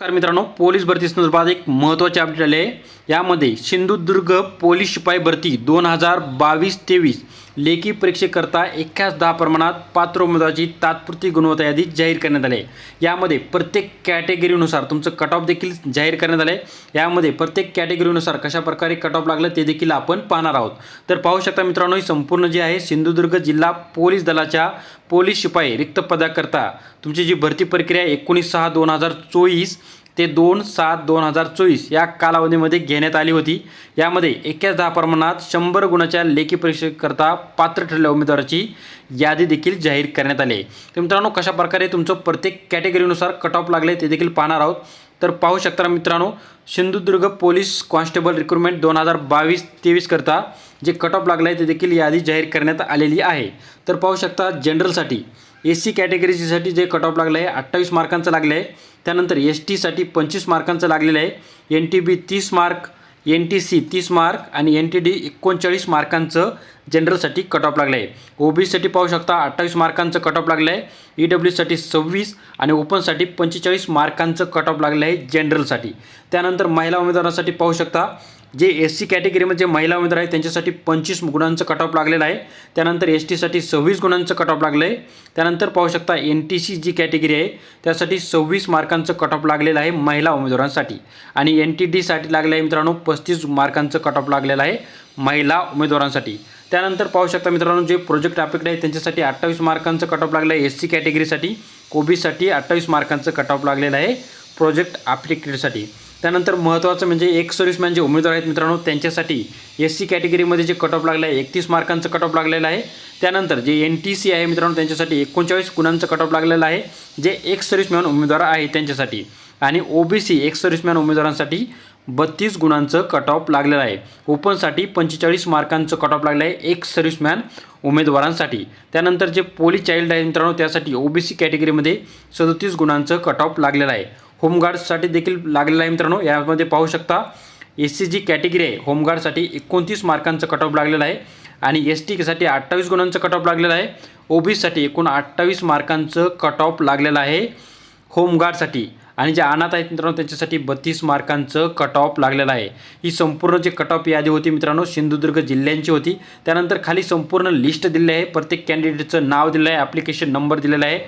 नमस्कार मित्रांनो पोलीस भरती संदर्भात एक महत्त्वाचे अपडेट आले आहे. यामध्ये सिंधुदुर्ग पोलीस शिपाई भरती दोन हजार बावीस तेवीस. लेखी परीक्षेकरता एकाच दहा प्रमाणात पात्र उमेदवाराची तात्पुरती गुणवत्ता यादी जाहीर करण्यात आली आहे. यामध्ये प्रत्येक कॅटेगरीनुसार तुमचं कट ऑफ देखील जाहीर करण्यात आलं आहे यामध्ये प्रत्येक कॅटेगरीनुसार कशा प्रकारे कट ऑफ लागलं ते देखील आपण पाहणार आहोत. तर पाहू शकता मित्रांनो ही संपूर्ण जी आहे सिंधुदुर्ग जिल्हा पोलीस दलाच्या पोलीस शिपाई रिक्त पदाकरता तुमची जी भरती प्रक्रिया एकोणीस सहा दोन हजार चोवीस ते दोन सात दोन हजार चोवीस या कालावधीमध्ये घेण्यात आली होती. यामध्ये एकाच दहा प्रमाणात शंभर गुणाच्या लेखी परीक्षेकरता पात्र ठरलेल्या उमेदवाराची यादी देखील जाहीर करण्यात आली. आहे तर मित्रांनो कशाप्रकारे तुमचं प्रत्येक कॅटेगरीनुसार कट ऑफ लागले ते देखील पाहणार आहोत. तर पाहू शकता मित्रांनो सिंधुदुर्ग पोलीस कॉन्स्टेबल रिक्रुटमेंट दोन हजार बावीस तेवीसकरता जे कट ऑफ लागलं आहे ते देखील यादी जाहीर करण्यात आलेली आहे. तर पाहू शकता जनरलसाठी एस सी कॅटेगरीसाठी जे कट ऑफ लागलं आहे अठ्ठावीस मार्कांचं लागलं आहे. त्यानंतर एस टीसाठी पंचवीस मार्कांचं लागलेलं आहे. एन टी बी तीस मार्क एन टी सी तीस मार्क आणि एन टी डी एकोणचाळीस मार्कांचं जनरलसाठी कट ऑफ लागलं आहे. ओ बीसाठी पाहू शकता अठ्ठावीस मार्कांचं कट ऑफ लागलं आहे. ई डब्ल्यूसाठी सव्वीस आणि ओपनसाठी पंचेचाळीस मार्कांचं कट ऑफ लागलं आहे जनरलसाठी त्यानंतर महिला उमेदवारांसाठी पाहू शकता जे एस सी कॅटेगरीमध्ये जे महिला उमेदवार आहेत त्यांच्यासाठी पंचवीस गुणांचं कट ऑफ लागलेलं आहे. त्यानंतर एस टीसाठी सव्वीस गुणांचं कट ऑफ लागलं आहे त्यानंतर पाहू शकता N T C G category आहे त्यासाठी सव्वीस मार्कांचं कट ऑफ लागलेलं आहे महिला उमेदवारांसाठी. आणि एन टी डीसाठी लागलं आहे मित्रांनो पस्तीस मार्कांचं कट ऑफ लागलेलं आहे महिला उमेदवारांसाठी. त्यानंतर पाहू शकता मित्रांनो जे प्रोजेक्ट अपेक्ट आहे त्यांच्यासाठी अठ्ठावीस मार्कांचं कट ऑफ लागलं आहे. एस सी कॅटेगरीसाठी ओबीसाठी अठ्ठावीस मार्कांचं कट ऑफ लागलेलं आहे प्रोजेक्ट ॲप्लिकेटसाठी त्यानंतर महत्त्वाचं म्हणजे एक सर्व्हिसमॅन जे उमेदवार आहेत मित्रांनो त्यांच्यासाठी एस सी कॅटेगरीमध्ये जे कट ऑफ लागलं आहे एकतीस मार्कांचं कट ऑफ लागलेलं आहे. त्यानंतर जे एन टी सी आहे मित्रांनो त्यांच्यासाठी एकोणचाळीस गुणांचं कट ऑफ लागलेलं आहे. जे एक सर्व्हिसमॅन उमेदवार आहे त्यांच्यासाठी. आणि ओ बी सी एक सर्व्हिसमॅन उमेदवारांसाठी बत्तीस गुणांचं कट ऑफ लागलेलं आहे. ओपनसाठी पंचेचाळीस मार्कांचं कट ऑफ लागलं आहे एक सर्व्हिसमॅन उमेदवारांसाठी. त्यानंतर जे पोलीस चाइल्ड आहे मित्रांनो त्यासाठी ओ बी सी कॅटेगरीमध्ये सदतीस गुणांचं कट ऑफ लागलेलं आहे. होमगार्डसाठी देखील लागलेलं आहे मित्रांनो यामध्ये पाहू शकता एस सी जी कॅटेगरी आहे. होमगार्डसाठी एकोणतीस मार्कांचं कट ऑफ लागलेलं आहे आणि एस टीसाठी अठ्ठावीस गुणांचं कट ऑफ लागलेलं आहे. ओबीसीसाठी एकूण अठ्ठावीस मार्कांचं कट ऑफ लागलेलं आहे. होमगार्डसाठी आणि जे अनाथ आहेत मित्रांनो त्यांच्यासाठी बत्तीस मार्कांचं कट ऑफ लागलेलं आहे. ही संपूर्ण जी कट ऑफ यादी होती मित्रांनो सिंधुदुर्ग जिल्ह्यांची होती. त्यानंतर खाली संपूर्ण लिस्ट दिली आहे. प्रत्येक कॅन्डिडेटचं नाव दिलं आहे. ॲप्लिकेशन नंबर दिलेला आहे.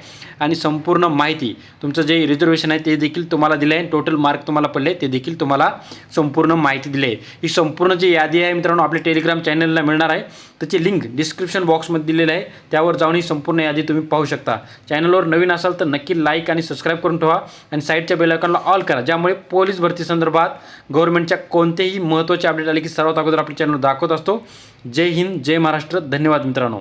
आणि संपूर्ण माहिती तुमचं जे रिझर्वेशन आहे ते देखील तुम्हाला दिलं आहे टोटल मार्क तुम्हाला पडले ते देखील तुम्हाला संपूर्ण माहिती दिली आहे ही संपूर्ण जी यादी आहे मित्रांनो आपल्या टेलिग्राम चॅनलला मिळणार आहे. त्याची लिंक डिस्क्रिप्शन बॉक्समध्ये दिलेलं आहे. त्यावर जाऊन ही संपूर्ण यादी तुम्ही पाहू शकता. चॅनलवर नवीन असाल तर नक्की लाईक आणि सबस्क्राईब करून ठेवा. आणि साईड साईडच्या बेलायकॉनला ऑल करा. ज्यामुळे पोलीस भरती संदर्भात गव्हर्नमेंटच्या कोणतेही महत्त्वाचे अपडेट आले की सर्वात अगोदर आपल्या चॅनल दाखवत असतो. जय हिंद जय महाराष्ट्र. धन्यवाद मित्रांनो.